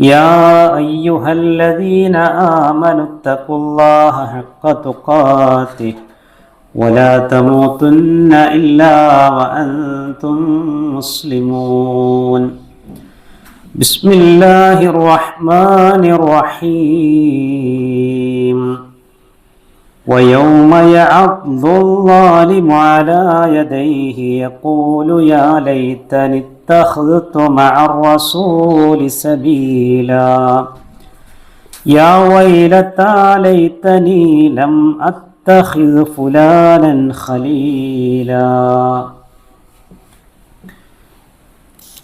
يا أيها الذين آمنوا اتقوا الله حق تقاته ولا تموتن إلا وأنتم مسلمون. بسم الله الرحمن الرحيم. ويوم يعض الظالم على يديه يقول يا ليتني اتخذت مع الرسول سبيلا يا ويلتى ليتني لم اتخذ فلانا خليلا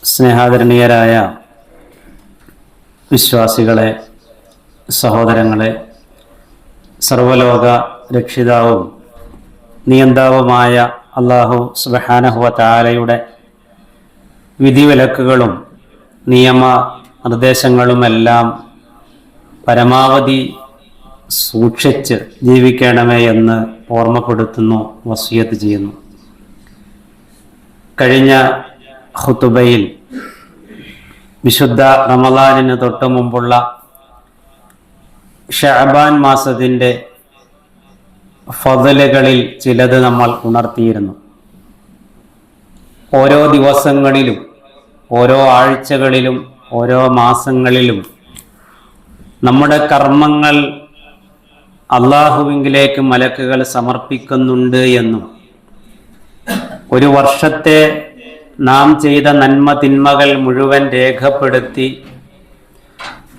സ്നേഹാദരണീയരായ വിശ്വാസികളെ സഹോദരങ്ങളെ സർവലോക രക്ഷിതാവും നിയന്താവുമായ അള്ളാഹു സുബഹാനഹുവ താലയുടെ വിധിവിലക്കുകളും നിയമ നിർദ്ദേശങ്ങളുമെല്ലാം പരമാവധി സൂക്ഷിച്ച് ജീവിക്കണമേ എന്ന് ഓർമ്മപ്പെടുത്തുന്നു വസീയത്ത് ചെയ്യുന്നു. കഴിഞ്ഞ ഹുത്തുബയിൽ വിശുദ്ധ റമദാനിന് തൊട്ടു മുമ്പുള്ള ഷഅബാൻ മാസത്തിന്റെ ഫതലുകളിൽ ചിലത് നമ്മൾ ഉണർത്തിയിരുന്നു. ഓരോ ദിവസങ്ങളിലും ഓരോ ആഴ്ചകളിലും ഓരോ മാസങ്ങളിലും നമ്മുടെ കർമ്മങ്ങൾ അള്ളാഹുവിങ്കിലേക്ക് മലക്കുകൾ സമർപ്പിക്കുന്നുണ്ട് എന്നും ഒരു വർഷത്തെ നാം ചെയ്ത നന്മ തിന്മകൾ മുഴുവൻ രേഖപ്പെടുത്തി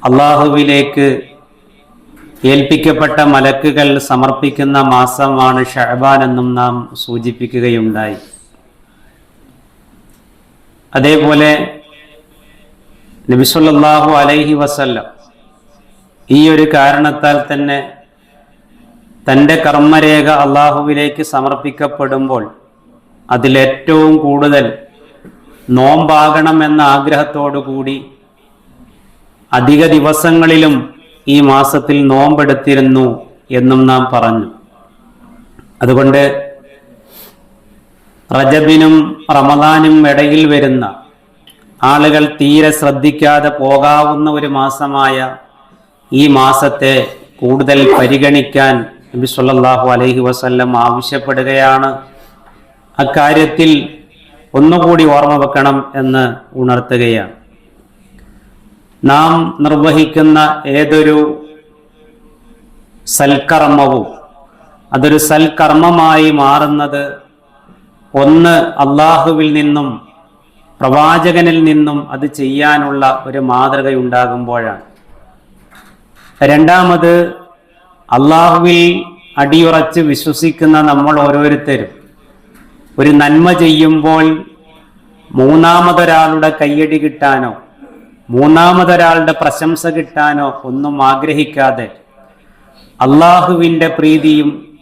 അള്ളാഹുവിലേക്ക് ഏൽപ്പിക്കപ്പെട്ട മലക്കുകൾ സമർപ്പിക്കുന്ന മാസമാണ് ഷഹബാൻ എന്നും നാം സൂചിപ്പിക്കുകയുണ്ടായി. അതേപോലെ നബിസുല്ലാഹു അലൈഹി വസല്ലം ഈ ഒരു കാരണത്താൽ തന്നെ തന്റെ കർമ്മരേഖ അള്ളാഹുവിലേക്ക് സമർപ്പിക്കപ്പെടുമ്പോൾ അതിലേറ്റവും കൂടുതൽ നോമ്പാകണം എന്ന ആഗ്രഹത്തോടു കൂടി അധിക ദിവസങ്ങളിലും ഈ മാസത്തിൽ നോമ്പെടുത്തിരുന്നു എന്നും നാം പറഞ്ഞു. അതുകൊണ്ട് റജബിനും റമദാനും ഇടയിൽ വരുന്ന ആളുകൾ തീരെ ശ്രദ്ധിക്കാതെ പോകാവുന്ന ഒരു മാസമായ ഈ മാസത്തെ കൂടുതൽ പരിഗണിക്കാൻ നബി സല്ലല്ലാഹു അലൈഹി വസല്ലം ആവശ്യപ്പെടുകയാണ്. അക്കാര്യത്തിൽ ഒന്നുകൂടി ഓർമ്മ വെക്കണം എന്ന് ഉണർത്തുകയാണ്. നാം നിർവഹിക്കുന്ന ഏതൊരു സൽക്കർമ്മവും അതൊരു സൽക്കർമ്മമായി മാറുന്നത് ഒന്ന് അള്ളാഹുവിൽ നിന്നും പ്രവാചകനിൽ നിന്നും അത് ചെയ്യാനുള്ള ഒരു മാതൃകയുണ്ടാകുമ്പോഴാണ്. രണ്ടാമത് അള്ളാഹുവിൽ അടിയുറച്ച് വിശ്വസിക്കുന്ന നമ്മൾ ഓരോരുത്തരും. ഒരു നന്മ ചെയ്യുമ്പോൾ മൂന്നാമതൊരാളുടെ കയ്യടി കിട്ടാനോ മൂന്നാമതൊരാളുടെ പ്രശംസ കിട്ടാനോ ഒന്നും ആഗ്രഹിക്കാതെ അള്ളാഹുവിന്റെ പ്രീതിയും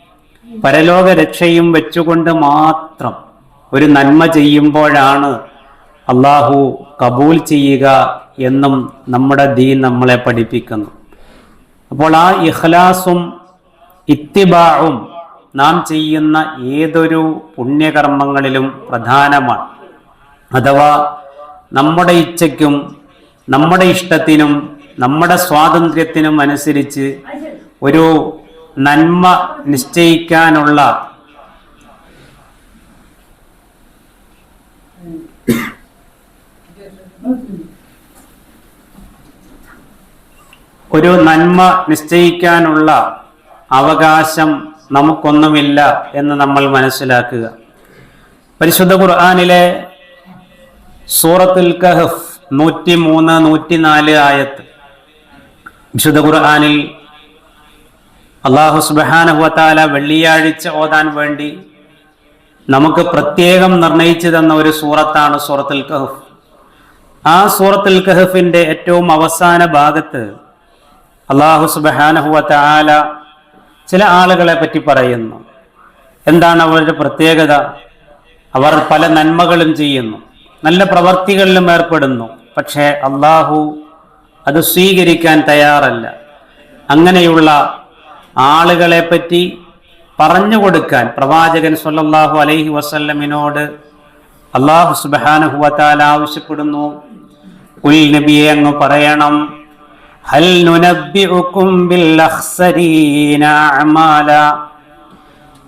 പരലോക രക്ഷയും വെച്ചുകൊണ്ട് മാത്രം ഒരു നന്മ ചെയ്യുമ്പോഴാണ് അള്ളാഹു കബൂൽ ചെയ്യുക എന്നും നമ്മുടെ ദീൻ നമ്മളെ പഠിപ്പിക്കുന്നു. അപ്പോൾ ആ ഇഖ്ലാസും ഇത്തിബാവും നാം ചെയ്യുന്ന ഏതൊരു പുണ്യകർമ്മങ്ങളിലും പ്രധാനമാണ്. അഥവാ നമ്മുടെ ഇച്ഛയ്ക്കും നമ്മുടെ ഇഷ്ടത്തിനും നമ്മുടെ സ്വാതന്ത്ര്യത്തിനും അനുസരിച്ച് ഒരു നന്മ നിശ്ചയിക്കാനുള്ള ഒരു നന്മ നിശ്ചയിക്കാനുള്ള അവകാശം നമുക്കൊന്നുമില്ല എന്ന് നമ്മൾ മനസ്സിലാക്കുക. പരിശുദ്ധ ഖുർആാനിലെ സൂറത്തുൽ കഹഫ് നൂറ്റി മൂന്ന് നൂറ്റി നാല് ആയത്ത്. വിശുദ്ധ ഖുർആാനിൽ അള്ളാഹു സുബാനഹുവത്താല വെള്ളിയാഴ്ച ഓതാൻ വേണ്ടി നമുക്ക് പ്രത്യേകം നിർണയിച്ചു തന്ന ഒരു സൂറത്താണ് സൂറത്തുൽ കഹഫ്. ആ സൂറത്തുൽ കഹഫിന്റെ ഏറ്റവും അവസാന ഭാഗത്ത് അള്ളാഹു സുബാനഹുവത്താല ചില ആളുകളെ പറ്റി പറയുന്നു. എന്താണ് അവരുടെ പ്രത്യേകത? അവർ പല നന്മകളും ചെയ്യുന്നു. നല്ല പ്രവർത്തികളിലും ഏർപ്പെടുന്നു. പക്ഷേ അള്ളാഹു അത് സ്വീകരിക്കാൻ തയ്യാറല്ല. അങ്ങനെയുള്ള ആളുകളെ പറ്റി പറഞ്ഞു കൊടുക്കാൻ പ്രവാചകൻ സല്ലല്ലാഹു അലൈഹി വസല്ലമിനോട് അള്ളാഹു സുബാനുഹുവത്താൽ ആവശ്യപ്പെടുന്നു. ഉൽ നബിയെ അങ്ങ് പറയണം. ഹൽ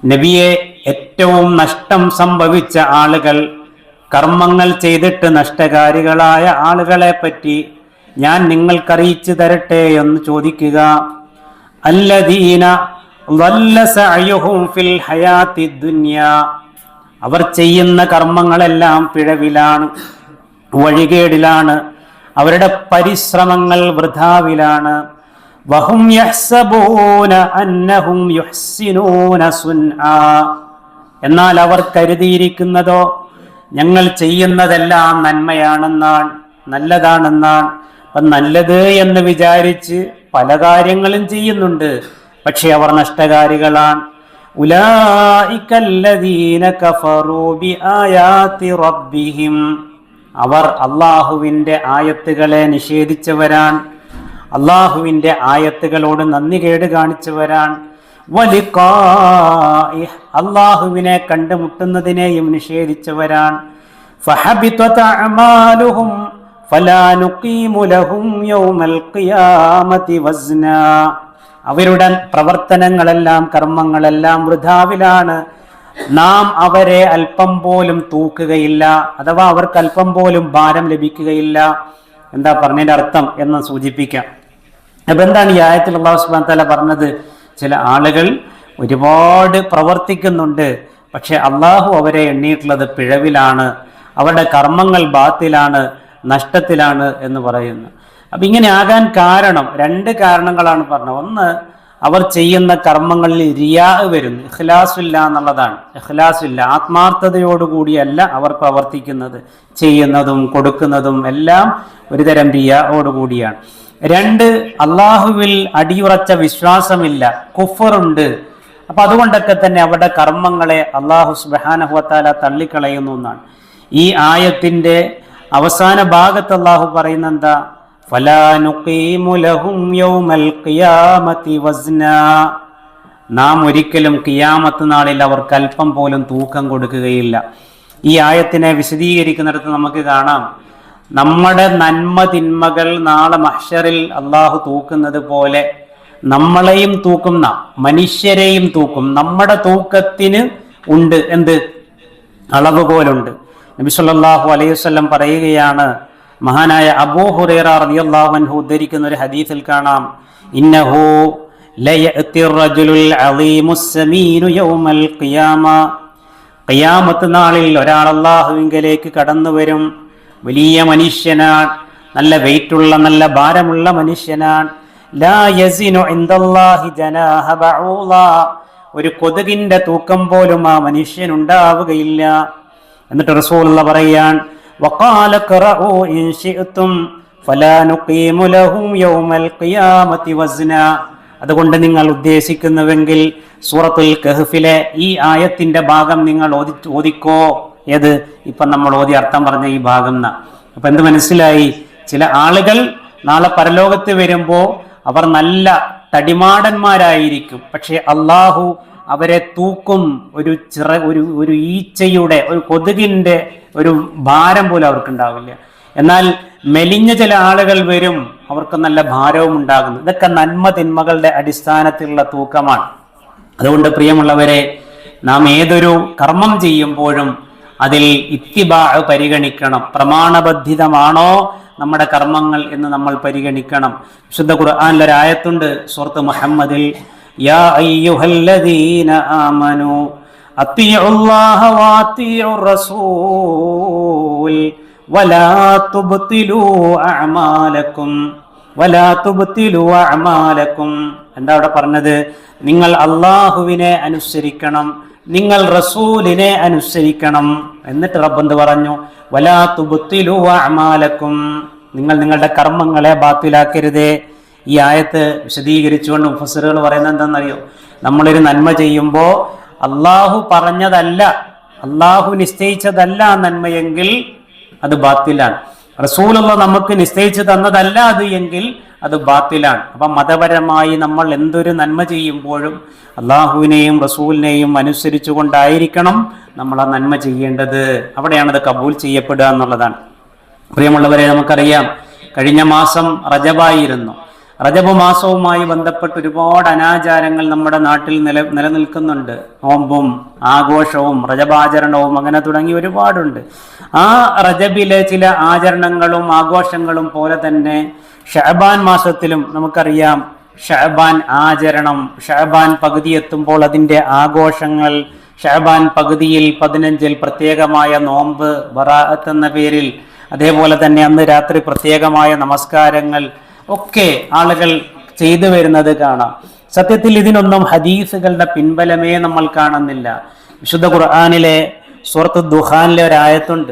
നബിയെ ഏറ്റവും നഷ്ടം സംഭവിച്ച ആളുകൾ കർമ്മങ്ങൾ ചെയ്തിട്ട് നഷ്ടകാരികളായ ആളുകളെ പറ്റി ഞാൻ നിങ്ങൾക്കറിയിച്ചു തരട്ടെ എന്ന് ചോദിക്കുക. അല്ലദീന ഫിൽ അവർ ചെയ്യുന്ന കർമ്മങ്ങളെല്ലാം പിഴവിലാണ് വഴികേടിലാണ്. അവരുടെ പരിശ്രമങ്ങൾ വൃഥാവിലാണ്. വഹും അന്നഹും എന്നാൽ അവർ കരുതിയിരിക്കുന്നതോ ഞങ്ങൾ ചെയ്യുന്നതെല്ലാം നന്മയാണെന്നാണ് നല്ലതാണെന്നാണ്. അപ്പം നല്ലത് എന്ന് വിചാരിച്ച് പല കാര്യങ്ങളും ചെയ്യുന്നുണ്ട്. പക്ഷെ അവർ നഷ്ടകാരികളാണ്. അവർ അള്ളാഹുവിന്റെ ആയത്തുകളെ നിഷേധിച്ചവരാൻ അള്ളാഹുവിന്റെ ആയത്തുകളോട് നന്ദി കേട് കാണിച്ചവരാൻ അള്ളാഹുവിനെ കണ്ടുമുട്ടുന്നതിനെയും നിഷേധിച്ചവരാൻ അവരുടെ പ്രവർത്തനങ്ങളെല്ലാം കർമ്മങ്ങളെല്ലാം വൃഥാവിലാണ്. നാം അവരെ അല്പം പോലും തൂക്കുകയില്ല അഥവാ അവർക്ക് അല്പം പോലും ഭാരം ലഭിക്കുകയില്ല. എന്താ പറഞ്ഞതിന്റെ അർത്ഥം എന്ന് സൂചിപ്പിക്കാം. അപ്പൊ എന്താണ് ഈ ആയത്തിൽ അള്ളാഹു സുബാൻ തല പറഞ്ഞത്? ചില ആളുകൾ ഒരുപാട് പ്രവർത്തിക്കുന്നുണ്ട് പക്ഷെ അള്ളാഹു അവരെ എണ്ണിയിട്ടുള്ളത് പിഴവിലാണ് അവരുടെ കർമ്മങ്ങൾ ബാത്തിലാണ് നഷ്ടത്തിലാണ് എന്ന് പറയുന്നു. അപ്പൊ ഇങ്ങനെ ആകാൻ കാരണം രണ്ട് കാരണങ്ങളാണ് പറഞ്ഞത്. ഒന്ന് അവർ ചെയ്യുന്ന കർമ്മങ്ങളിൽ റിയാ വരുന്നു. ഇഖ്ലാസില്ല എന്നുള്ളതാണ്. ഇഖ്ലാസില്ല ആത്മാർത്ഥതയോടുകൂടിയല്ല അവർ പ്രവർത്തിക്കുന്നത്. ചെയ്യുന്നതും കൊടുക്കുന്നതും എല്ലാം ഒരുതരം റിയായോടുകൂടിയാണ് രണ്ട് അള്ളാഹുവിൽ അടിയുറച്ച വിശ്വാസമില്ല. കുഫറുണ്ട്. അപ്പൊ അതുകൊണ്ടൊക്കെ തന്നെ അവരുടെ കർമ്മങ്ങളെ അള്ളാഹു സുബാനഹുവത്താല തള്ളിക്കളയുന്നു എന്നാണ്. ഈ ആയത്തിന്റെ അവസാന ഭാഗത്ത് അള്ളാഹു പറയുന്ന എന്താ നാം ഒരിക്കലും കിയാമത്ത് നാളിൽ അവർക്ക് അല്പം പോലും തൂക്കം കൊടുക്കുകയില്ല. ഈ ആയത്തിനെ വിശദീകരിക്കുന്നിടത്ത് നമുക്ക് കാണാം. നമ്മുടെ നന്മ തിന്മകൾ നാളെ മഹ്ഷറിൽ അള്ളാഹു തൂക്കുന്നത് പോലെ നമ്മളെയും തൂക്കും നാം. മനുഷ്യരെയും തൂക്കും. നമ്മുടെ തൂക്കത്തിന് ഉണ്ട് എന്ത്? അളവുകോലുണ്ട് നബി സല്ലല്ലാഹു അലൈഹി വസല്ലം പറയുകയാണ് മഹാനായ അബൂ ഹുറേറ റളിയല്ലാഹു അൻഹു ഉദ്ധരിക്കുന്ന ഒരു ഹദീസിൽ കാണാം ഇന്നഹു ഖിയാമത്ത് നാളിൽ ഒരാൾ അള്ളാഹുവിങ്കലേക്ക് കടന്നു വരും വലിയ മനുഷ്യനാണ് നല്ല വെയിറ്റുള്ള നല്ല ഭാരമുള്ള മനുഷ്യനാണ്. ഒരു കൊതുകിന്റെ തൂക്കം പോലും ആ മനുഷ്യനുണ്ടാവുകയില്ല. എന്നിട്ട് റസൂലുള്ള പറയാൻ അതുകൊണ്ട് നിങ്ങൾ ഉദ്ദേശിക്കുന്നുവെങ്കിൽ സൂറത്തുൽ കഹ്ഫിലെ ഈ ആയത്തിന്റെ ഭാഗം നിങ്ങൾ ഓതി ഓദിക്കോ ഏത്? ഇപ്പം നമ്മൾ ഓതി അർത്ഥം പറഞ്ഞ ഈ ഭാഗം എന്നാ അപ്പൊ എന്ത് മനസ്സിലായി? ചില ആളുകൾ നാളെ പരലോകത്ത് വരുമ്പോൾ അവർ നല്ല തടിമാടന്മാരായിരിക്കും. പക്ഷെ അള്ളാഹു അവരെ തൂക്കും ഒരു ചിറ ഒരു ഒരു ഈച്ചയുടെ ഒരു കൊതുകിന്റെ ഒരു ഭാരം പോലും അവർക്കുണ്ടാവില്ല. എന്നാൽ മെലിഞ്ഞ ചില ആളുകൾ വരും അവർക്ക് നല്ല ഭാരവും ഉണ്ടാകുന്നു. ഇതൊക്കെ നന്മ തിന്മകളുടെ അടിസ്ഥാനത്തിലുള്ള തൂക്കമാണ്. അതുകൊണ്ട് പ്രിയമുള്ളവരെ നാം ഏതൊരു കർമ്മം ചെയ്യുമ്പോഴും അതിൽ ഇത്തിബാ പരിഗണിക്കണം. പ്രമാണബദ്ധിതമാണോ നമ്മുടെ കർമ്മങ്ങൾ എന്ന് നമ്മൾ പരിഗണിക്കണം. വിശുദ്ധ ഖുർആാനിലൊരായത്തുണ്ട് സുഹൃത്ത് മുഹമ്മദിൽ യാ آمنوا أطيعوا الله وأطيعوا الرسول ولا تبطلوا أعمالكم ولا تبطلوا أعمالكم എന്താ അവിടെ പറഞ്ഞത്? നിങ്ങൾ അള്ളാഹുവിനെ അനുസരിക്കണം നിങ്ങൾ റസൂലിനെ അനുസരിക്കണം. എന്നിട്ട് റബ്ബന്ത് പറഞ്ഞു? വലാ തുബത്തിലു അമാലക്കും നിങ്ങൾ നിങ്ങളുടെ കർമ്മങ്ങളെ ബാത്തിലാക്കരുതേ. ഈ ആയത്ത് വിശദീകരിച്ചുകൊണ്ട് മുഫസറുകൾ പറയുന്നത് എന്താണെന്നറിയോ? നമ്മളൊരു നന്മ ചെയ്യുമ്പോൾ അള്ളാഹു പറഞ്ഞതല്ല അള്ളാഹു നിശ്ചയിച്ചതല്ല നന്മയെങ്കിൽ അത് ബാത്തിലാണ്. റസൂലുള്ള നമുക്ക് നിശ്ചയിച്ചു തന്നതല്ല അത് എങ്കിൽ അത് ബാത്തിലാണ്. അപ്പം മതപരമായി നമ്മൾ എന്തൊരു നന്മ ചെയ്യുമ്പോഴും അള്ളാഹുവിനെയും റസൂലിനെയും അനുസരിച്ചു കൊണ്ടായിരിക്കണം നമ്മൾ ആ നന്മ ചെയ്യേണ്ടത്. അവിടെയാണ് അത് കബൂൽ ചെയ്യപ്പെടുക എന്നുള്ളതാണ്. പ്രിയമുള്ളവരെ നമുക്കറിയാം കഴിഞ്ഞ മാസം റജബായിരുന്നു. റജബ് മാസവുമായി ബന്ധപ്പെട്ട് ഒരുപാട് അനാചാരങ്ങൾ നമ്മുടെ നാട്ടിൽ നില നിലനിൽക്കുന്നുണ്ട്. നോമ്പും ആഘോഷവും റജബാചരണവും അങ്ങനെ തുടങ്ങി ഒരുപാടുണ്ട്. ആ റജബിലെ ചില ആചരണങ്ങളും ആഘോഷങ്ങളും പോലെ തന്നെ ഷഹബാൻ മാസത്തിലും നമുക്കറിയാം ഷഹബാൻ ആചരണം ഷഹബാൻ പകുതി എത്തുമ്പോൾ അതിന്റെ ആഘോഷങ്ങൾ ഷഹബാൻ പകുതിയിൽ പതിനഞ്ചിൽ പ്രത്യേകമായ നോമ്പ് ബറാഅത്ത് എന്ന പേരിൽ അതേപോലെ തന്നെ അന്ന് രാത്രി പ്രത്യേകമായ നമസ്കാരങ്ങൾ ഒക്കെ ആളുകൾ ചെയ്തു വരുന്നത് കാണാം. സത്യത്തിൽ ഇതിനൊന്നും ഹദീസുകളുടെ പിൻബലമേ നമ്മൾ കാണുന്നില്ല. വിശുദ്ധ ഖുർആാനിലെ സുഹൃത്ത് ദുഹാനിലെ ഒരു ആയത്തുണ്ട്.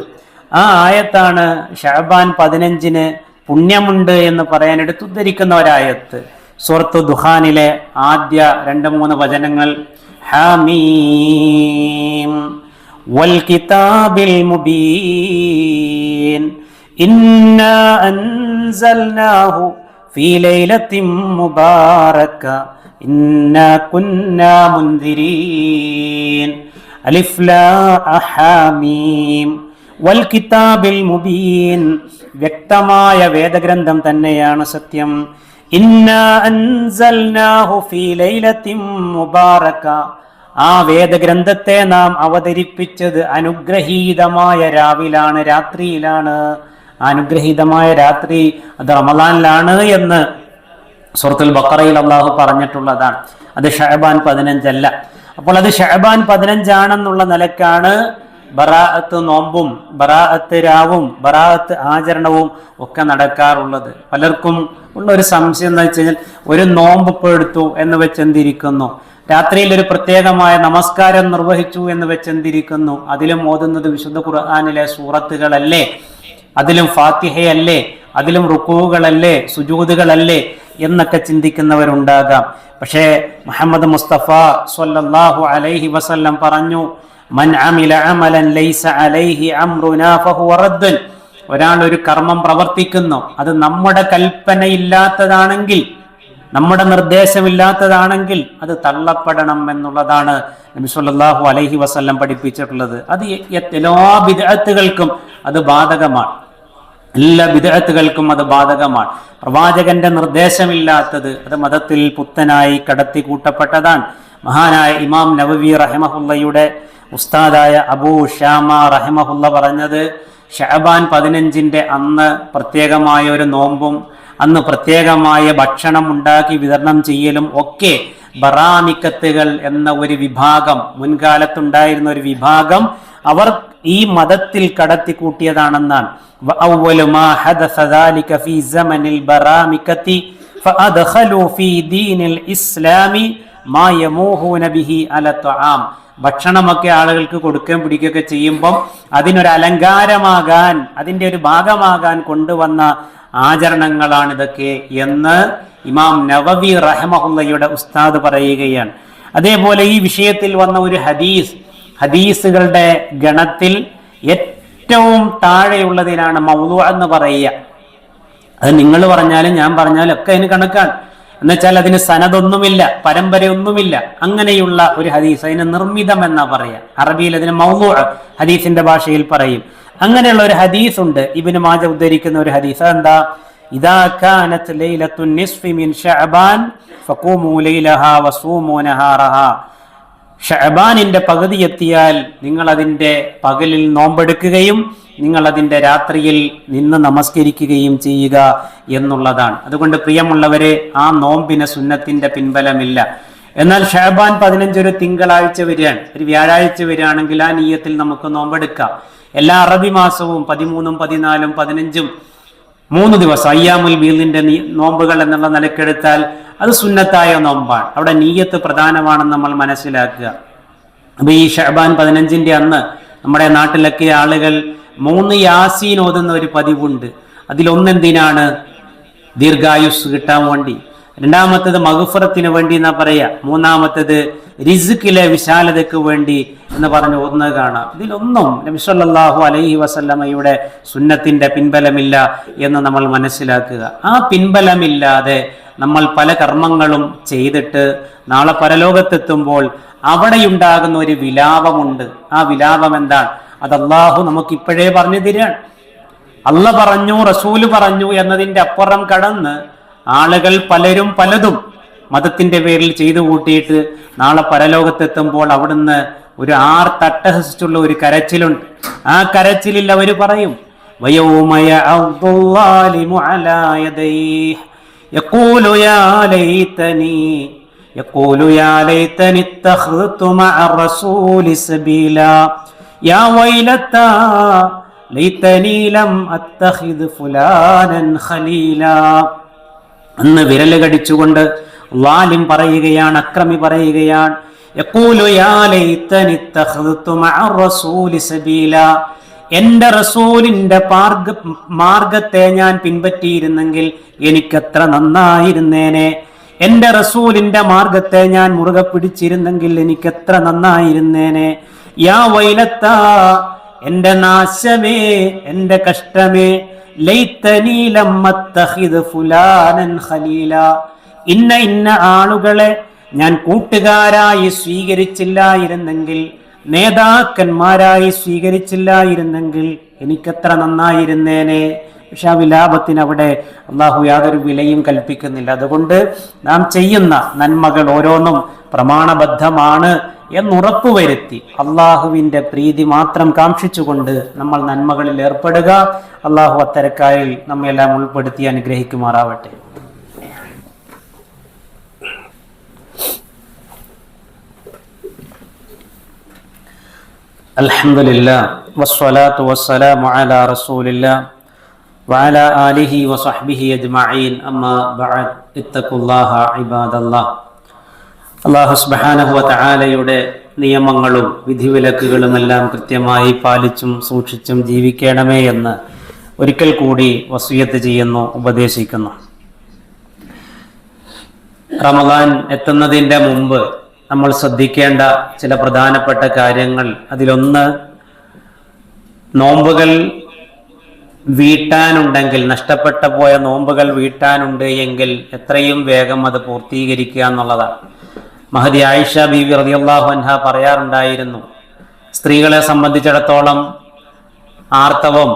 ആ ആയത്താണ് ഷഹബാൻ പതിനഞ്ചിന് പുണ്യമുണ്ട് എന്ന് പറയാൻ എടുത്തുദ്ധരിക്കുന്ന ഒരായത്ത്. സുഹൃത്ത് ദുഹാനിലെ ആദ്യ രണ്ട് മൂന്ന് വചനങ്ങൾ ഹമീം വൽ കിതാബിൽ മുബീൻ إنا أنزلناه في ليلة مباركة إنا كنا منذرين ألف لا حاميم والكتاب المبين വ്യക്തമായ വേദഗ്രന്ഥം തന്നെയാണ് സത്യം ഇന്ന അൻസൽനാഹു ഫീ ലൈലത്തിൻ മുബാറക ആ വേദഗ്രന്ഥത്തെ നാം അവതരിപ്പിച്ചത് അനുഗ്രഹീതമായ രാവിലാണ് രാത്രിയിലാണ് ആ അനുഗ്രഹീതമായ രാത്രി അത് റമദാനിലാണ് എന്ന് സുഹൃത്തുൽ ബക്കറയിൽ അള്ളാഹു പറഞ്ഞിട്ടുള്ളതാണ്. അത് ഷഹബാൻ പതിനഞ്ചല്ല. അപ്പോൾ അത് ഷഹബാൻ പതിനഞ്ചാണെന്നുള്ള നിലക്കാണ് ബറാഅത്ത് നോമ്പും ബറാഅത്ത് രാവും ബറാഅത്ത് ആചരണവും ഒക്കെ നടക്കാറുള്ളത്. പലർക്കും ഉള്ള ഒരു സംശയം എന്താ വെച്ച് കഴിഞ്ഞാൽ ഒരു നോമ്പ് ഇപ്പോൾ എടുത്തു എന്ന് വെച്ചെന്തിരിക്കുന്നു? രാത്രിയിൽ ഒരു പ്രത്യേകമായ നമസ്കാരം നിർവഹിച്ചു എന്ന് വെച്ചെന്തിരിക്കുന്നു? അതിലും ഓതുന്നത് വിശുദ്ധ ഖുർആാനിലെ സൂറത്തുകളല്ലേ? അതിലും ഫാത്തിഹയല്ലേ അതിലും റുക്കൂകളല്ലേ സുജൂതുകളല്ലേ എന്നൊക്കെ ചിന്തിക്കുന്നവരുണ്ടാകാം. പക്ഷേ മുഹമ്മദ് മുസ്തഫ സ്വല്ലല്ലാഹു അലൈഹി വസല്ലം പറഞ്ഞു മൻ അമില അമലൻ ലൈസ അലൈഹി ഒരാൾ ഒരു കർമ്മം പ്രവർത്തിക്കുന്നു അത് നമ്മുടെ കൽപ്പനയില്ലാത്തതാണെങ്കിൽ നമ്മുടെ നിർദ്ദേശമില്ലാത്തതാണെങ്കിൽ അത് തള്ളപ്പെടണം എന്നുള്ളതാണ് നബി സല്ലല്ലാഹു അലൈഹി വസല്ലം പഠിപ്പിച്ചിട്ടുള്ളത്. അത് എല്ലാ വിദഗ്ധകൾക്കും അത് ബാധകമാണ്. എല്ലാ വിദഗ്ധകൾക്കും അത് ബാധകമാണ്. പ്രവാചകന്റെ നിർദ്ദേശമില്ലാത്തത് അത് മതത്തിൽ പുത്തനായി കടത്തി കൂട്ടപ്പെട്ടതാണ് മഹാനായ ഇമാം നവവി റഹമഹുല്ലയുടെ ഉസ്താദായ അബൂ ഷാമ റഹമഹുല്ല പറഞ്ഞത് ഷഹബാൻ പതിനഞ്ചിന്റെ അന്ന് പ്രത്യേകമായ ഒരു നോമ്പും അന്ന് പ്രത്യേകമായ ഭക്ഷണം ഉണ്ടാക്കി വിതരണം ചെയ്യലും ഒക്കെ ബറാമിക്കത്തുകൾ എന്ന ഒരു വിഭാഗം മുൻകാലത്തുണ്ടായിരുന്ന ഒരു വിഭാഗം അവർ ഈ മതത്തിൽ കടത്തി കൂട്ടിയതാണെന്നാണ് ഭക്ഷണമൊക്കെ ആളുകൾക്ക് കൊടുക്കുകയും പിടിക്കുകയൊക്കെ ചെയ്യുമ്പം അതിനൊരു അലങ്കാരമാകാൻ അതിന്റെ ഒരു ഭാഗമാകാൻ കൊണ്ടുവന്ന ആചരണങ്ങളാണിതൊക്കെ എന്ന് ഇമാം നവവി റഹമഹുല്ലയുടെ ഉസ്താദ് പറയുകയാണ്. അതേപോലെ ഈ വിഷയത്തിൽ വന്ന ഒരു ഹദീസ് ഹദീസുകളുടെ ഗണത്തിൽ ഏറ്റവും താഴെയുള്ളതിനാണ് മൗതു എന്ന് പറയുക. അത് നിങ്ങൾ പറഞ്ഞാലും ഞാൻ പറഞ്ഞാലും ഒക്കെ അതിന് കണക്കാണ്. എന്നുവെച്ചാൽ അതിന് സനതൊന്നുമില്ല പരമ്പരയൊന്നുമില്ല. അങ്ങനെയുള്ള ഒരു ഹദീസ് അതിന് നിർമ്മിതം എന്നാ പറയാ അറബിയിൽ അതിന് മൗതു ഹദീസിന്റെ ഭാഷയിൽ പറയും. അങ്ങനെയുള്ള ഒരു ഹദീസ് ഉണ്ട് ഇബിന് മാജ ഉദ്ധരിക്കുന്ന ഒരു ഹദീസ്. എന്താ ഇദാ കാനത്ത് ലൈലത്തുൻ നിസ്ഫി മിൻ ശഅബാൻ ഫഖൂമു ലൈലഹാ വസൂമു നഹാറഹാ. ഷഹബാനിന്റെ പകുതി എത്തിയാൽ നിങ്ങൾ അതിന്റെ പകലിൽ നോമ്പെടുക്കുകയും നിങ്ങൾ അതിന്റെ രാത്രിയിൽ നിന്ന് നമസ്കരിക്കുകയും ചെയ്യുക എന്നുള്ളതാണ്. അതുകൊണ്ട് പ്രിയമുള്ളവരെ ആ നോമ്പിന് സുന്നത്തിന്റെ പിൻബലമില്ല. എന്നാൽ ഷഹബാൻ പതിനഞ്ചൊരു തിങ്കളാഴ്ച വരികയാണ്. ഒരു വ്യാഴാഴ്ച വരികയാണെങ്കിൽ ആ നീയത്തിൽ നമുക്ക് നോമ്പെടുക്കാം. എല്ലാ അറബി മാസവും പതിമൂന്നും പതിനാലും പതിനഞ്ചും മൂന്ന് ദിവസം അയ്യാമുൽ ബീലിന്റെ നോമ്പുകൾ എന്നുള്ള നിലക്കെടുത്താൽ അത് സുന്നത്തായ നോമ്പാണ്. അവിടെ നീയത്ത് പ്രധാനമാണെന്ന് നമ്മൾ മനസ്സിലാക്കുക. അപ്പൊ ഈ ഷഹബാൻ പതിനഞ്ചിന്റെ അന്ന് നമ്മുടെ നാട്ടിലൊക്കെ ആളുകൾ മൂന്ന് യാസീൻ ഓതുന്ന ഒരു പതിവുണ്ട്. അതിലൊന്നെന്തിനാണ്? ദീർഘായുസ് കിട്ടാൻ വേണ്ടി. രണ്ടാമത്തത് മഹുഫറത്തിന് വേണ്ടി എന്നാ പറയുക മൂന്നാമത്തത് റിസുക്കിലെ വിശാലതയ്ക്ക് വേണ്ടി എന്ന് പറഞ്ഞ് ഒന്ന് കാണാം. ഇതിലൊന്നും നബിസ്വല്ലാഹു അലൈഹി വസല്ലമയുടെ സുന്നത്തിന്റെ പിൻബലമില്ല എന്ന് നമ്മൾ മനസ്സിലാക്കുക. ആ പിൻബലമില്ലാതെ നമ്മൾ പല കർമ്മങ്ങളും ചെയ്തിട്ട് നാളെ പരലോകത്തെത്തുമ്പോൾ അവിടെയുണ്ടാകുന്ന ഒരു വിലാപമുണ്ട്. ആ വിലാപം എന്താണ്? അത് അള്ളാഹു നമുക്ക് ഇപ്പോഴേ പറഞ്ഞു തരികയാണ് അല്ല പറഞ്ഞു റസൂൽ പറഞ്ഞു എന്നതിന്റെ അപ്പുറം കടന്ന് ആളുകൾ പലരും പലതും മതത്തിന്റെ പേരിൽ ചെയ്തു കൂട്ടിയിട്ട് നാളെ പരലോകത്തെത്തുമ്പോൾ അവിടുന്ന് ഒരു ആർ തട്ടഹസിച്ചുള്ള ഒരു കരച്ചിലുണ്ട്. ആ കരച്ചിലിൽ അവർ പറയും ലൈതനീലം അത്തഹിദ് ഫുലാനൻ ഖലീല. അന്ന് വിരൽ കടിച്ചുകൊണ്ട് വാലിം പറയുകയാണ് അക്രമി പറയുകയാണ്. എന്റെ റസൂലിന്റെ മാർഗ മാർഗത്തെ ഞാൻ പിൻപറ്റിയിരുന്നെങ്കിൽ എനിക്കത്ര നന്നായിരുന്നേനെ. എന്റെ റസൂലിന്റെ മാർഗത്തെ ഞാൻ മുറുകെ പിടിച്ചിരുന്നെങ്കിൽ എനിക്കത്ര നന്നായിരുന്നേനെ. യാ വൈലത്ത എന്റെ നാശമേ എന്റെ കഷ്ടമേ ഇന്ന ഇന്ന ആളുകളെ ഞാൻ കൂട്ടുകാരായി സ്വീകരിച്ചില്ലായിരുന്നെങ്കിൽ നേതാക്കന്മാരായി സ്വീകരിച്ചില്ലായിരുന്നെങ്കിൽ എനിക്കത്ര നന്നായിരുന്നേനെ. പക്ഷെ ആ വിലാപത്തിന് അവിടെ അള്ളാഹു യാതൊരു വിലയും കൽപ്പിക്കുന്നില്ല. അതുകൊണ്ട് നാം ചെയ്യുന്ന നന്മകൾ ഓരോന്നും പ്രമാണബദ്ധമാണ് എന്നുറപ്പുവരുത്തി അള്ളാഹുവിന്റെ പ്രീതി മാത്രം കാക്ഷിച്ചുകൊണ്ട് നമ്മൾ നന്മകളിൽ ഏർപ്പെടുക അള്ളാഹു അത്തരക്കാരിൽ നമ്മയെല്ലാം ഉൾപ്പെടുത്തി അനുഗ്രഹിക്കുമാറാവട്ടെ الحمد لله والصلاة والسلام على رسول الله وعلى آله وصحبه أجمعين أما بعد اتقوا الله عباد الله അള്ളാഹു സുബ്ഹാനഹു തആലയുടെ നിയമങ്ങളും വിധിവിലക്കുകളും എല്ലാം കൃത്യമായി പാലിച്ചും സൂക്ഷിച്ചും ജീവിക്കണമേ എന്ന് ഒരിക്കൽ കൂടി വസൂയത്ത് ചെയ്യുന്നു ഉപദേശിക്കുന്നു. റമദാൻ എത്തുന്നതിന്റെ മുമ്പ് നമ്മൾ ശ്രദ്ധിക്കേണ്ട ചില പ്രധാനപ്പെട്ട കാര്യങ്ങൾ. അതിലൊന്ന് നോമ്പുകൾ വീട്ടാനുണ്ടെങ്കിൽ നഷ്ടപ്പെട്ട പോയ നോമ്പുകൾ വീട്ടാനുണ്ട് എങ്കിൽ എത്രയും വേഗം അത് പൂർത്തീകരിക്കുക എന്നുള്ളതാണ്. മഹദി ആയിഷ ബീവി റളിയല്ലാഹു അൻഹ പറയാറുണ്ടായിരുന്നു സ്ത്രീകളെ സംബന്ധിച്ചിടത്തോളം ആർത്തവം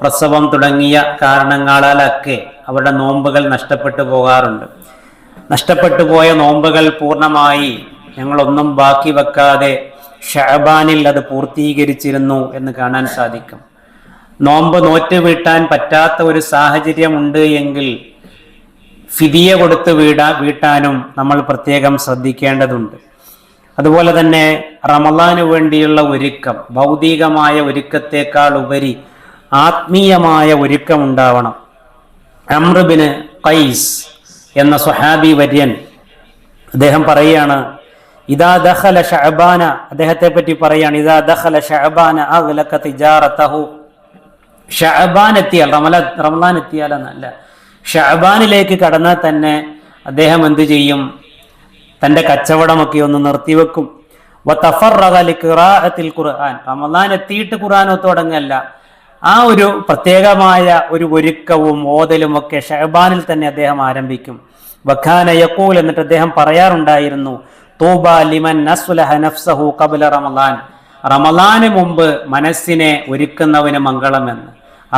പ്രസവം തുടങ്ങിയ കാരണങ്ങളാലൊക്കെ അവരുടെ നോമ്പുകൾ നഷ്ടപ്പെട്ടു പോകാറുണ്ട്. നഷ്ടപ്പെട്ടു പോയ നോമ്പുകൾ പൂർണമായി ഞങ്ങളൊന്നും ബാക്കി വെക്കാതെ ഷഹബാനിൽ അത് പൂർത്തീകരിച്ചിരുന്നു എന്ന് കാണാൻ സാധിക്കും. നോമ്പ് നോറ്റ് വീട്ടാൻ പറ്റാത്ത ഒരു സാഹചര്യമുണ്ട് എങ്കിൽ ഫിദിയ കൊടുത്ത് വീടാ വീട്ടാനും നമ്മൾ പ്രത്യേകം ശ്രദ്ധിക്കേണ്ടതുണ്ട്. അതുപോലെ തന്നെ റമലാന് വേണ്ടിയുള്ള ഒരുക്കം ഭൗതികമായ ഒരുക്കത്തേക്കാൾ ഉപരി ആത്മീയമായ ഒരുക്കം ഉണ്ടാവണം അമ്രുബിന് കൈസ് എന്ന സുഹാബി വര്യൻ അദ്ദേഹം പറയുകയാണ് ഇതാ ദഹല ഷഹബാന അദ്ദേഹത്തെ പറ്റി പറയാണ് ഇതാ ദഖല ഷഅബാന അഗ്ലക തിജാറതഹു. ഷഹബാൻ എത്തിയാൽ റമല റമലാൻ എത്തിയാൽ എന്നല്ല ഷഅബാനിലേക്ക് കടന്നാൽ തന്നെ അദ്ദേഹം എന്തു ചെയ്യും? തന്റെ കച്ചവടമൊക്കെ ഒന്ന് നിർത്തിവെക്കും. ഖുർആൻ. റമദാൻ എത്തിയിട്ട് ഖുർആൻ തുടങ്ങല്ല ആ ഒരു പ്രത്യേകമായ ഒരു ഒരുക്കവും ഓതലും ഒക്കെ ഷഹബാനിൽ തന്നെ അദ്ദേഹം ആരംഭിക്കും. വഖാന യക്കൂൽ എന്നിട്ട് അദ്ദേഹം പറയാറുണ്ടായിരുന്നു തൂബ ലിമൻ നഫ്സഹു കബല റമദാൻ. റമദാന് മുമ്പ് മനസ്സിനെ ഒരുക്കുന്നവന് മംഗളമെന്ന്.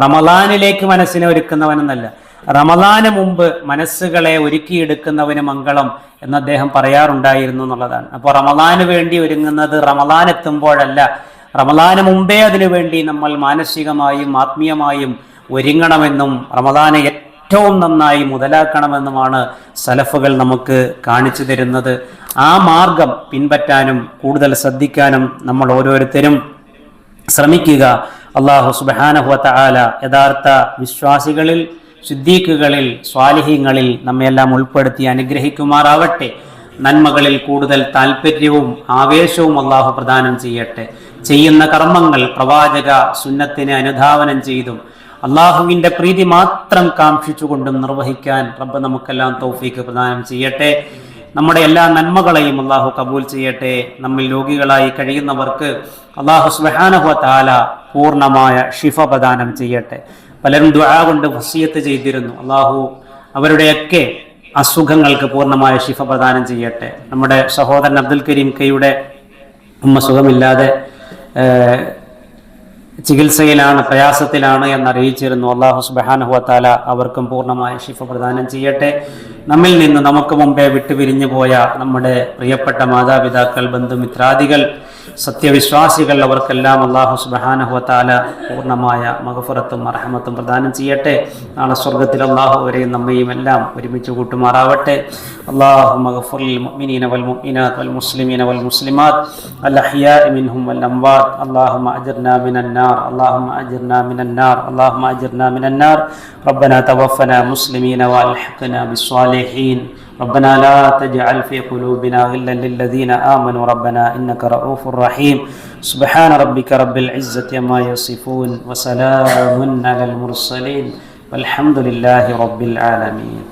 റമദാനിലേക്ക് മനസ്സിനെ ഒരുക്കുന്നവനെന്നല്ല. റമലാന് മുമ്പ് മനസ്സുകളെ ഒരുക്കിയെടുക്കുന്നവന് മംഗളം എന്ന് അദ്ദേഹം പറയാറുണ്ടായിരുന്നു എന്നുള്ളതാണ്. അപ്പോൾ റമദാന് വേണ്ടി ഒരുങ്ങുന്നത് റമദാൻ എത്തുമ്പോഴല്ല. റമദാന് മുമ്പേ അതിനു വേണ്ടി നമ്മൾ മാനസികമായും ആത്മീയമായും ഒരുങ്ങണമെന്നും റമദാനെ ഏറ്റവും നന്നായി മുതലാക്കണമെന്നുമാണ് സലഫുകൾ നമുക്ക് കാണിച്ചു തരുന്നത്. ആ മാർഗം പിൻപറ്റാനും കൂടുതൽ ശ്രദ്ധിക്കാനും നമ്മൾ ഓരോരുത്തരും ശ്രമിക്കുക. അള്ളാഹു സുബാനഹുവത്ത ആല യഥാർത്ഥ വിശ്വാസികളിൽ സിദ്ദീഖുകളിൽ സ്വാലിഹ്യങ്ങളിൽ നമ്മയെല്ലാം ഉൾപ്പെടുത്തി അനുഗ്രഹിക്കുമാറാവട്ടെ. നന്മകളിൽ കൂടുതൽ താല്പര്യവും ആവേശവും അള്ളാഹു പ്രദാനം ചെയ്യട്ടെ. ചെയ്യുന്ന കർമ്മങ്ങൾ പ്രവാചക സുന്നത്തിന് അനുധാവനം ചെയ്തും അള്ളാഹുവിന്റെ പ്രീതി മാത്രം കാക്ഷിച്ചുകൊണ്ടും നിർവഹിക്കാൻ റബ്ബ് നമുക്കെല്ലാം തൗഫീക്ക് പ്രദാനം ചെയ്യട്ടെ. നമ്മുടെ എല്ലാ നന്മകളെയും അള്ളാഹു കബൂൽ ചെയ്യട്ടെ. നമ്മിൽ രോഗികളായി കഴിയുന്നവർക്ക് അള്ളാഹു സുബാനഹു താല പൂർണമായ ഷിഫ പ്രദാനം ചെയ്യട്ടെ. പലരും ദുആ കൊണ്ട് വസീയത്ത് ചെയ്തിരുന്നു. അള്ളാഹു അവരുടെയൊക്കെ അസുഖങ്ങൾക്ക് പൂർണമായ ശിഫ പ്രദാനം ചെയ്യട്ടെ. നമ്മുടെ സഹോദരൻ അബ്ദുൽ കരീം കെയുടെ ഉമ്മ സുഖമില്ലാതെ ചികിത്സയിലാണ് പ്രയാസത്തിലാണ് എന്നറിയിച്ചിരുന്നു. അള്ളാഹു സുബാനഹുവത്താല അവർക്കും പൂർണമായ ശിഫ പ്രദാനം ചെയ്യട്ടെ. നമ്മിൽ നിന്ന് നമുക്ക് മുമ്പേ വിട്ടുപിരിഞ്ഞു പോയ നമ്മുടെ പ്രിയപ്പെട്ട മാതാപിതാക്കൾ ബന്ധുമിത്രാദികൾ സത്യവിശ്വാസികൾ അവർക്കെല്ലാം അള്ളാഹു സുബാനഹുവത്താല പൂർണമായ മഹഫുറത്തും അർഹമത്തും പ്രദാനം ചെയ്യട്ടെ. നാളെ സ്വർഗത്തിൽ അള്ളാഹു വരെയും നമ്മയും എല്ലാം ഒരുമിച്ച് കൂട്ടുമാറാവട്ടെ. അള്ളാഹു മഹഫുറിൽ മുഅ്മിനീന വൽ വൽ മുസ്ലിമീന വൽ മുസ്ലിമാത് അൽ അഹ്യാഇ മിൻഹും വൽ അംവാത്ത്. അല്ലാഹുമ്മ അജിർനാ മിനന്നാർ അല്ലാഹുമ്മ മിനന്നാർ അല്ലാഹുമ്മ മിനന്നാർ റബ്ബനാ മുസ്ലിമീന بالصالحين ربنا لا تجعل في قلوبنا غلا للذين آمنوا. ربنا إنك رؤوف رحيم. سبحان ربك رب العزة ما يصفون وسلام على المرسلين. والحمد لله رب العالمين.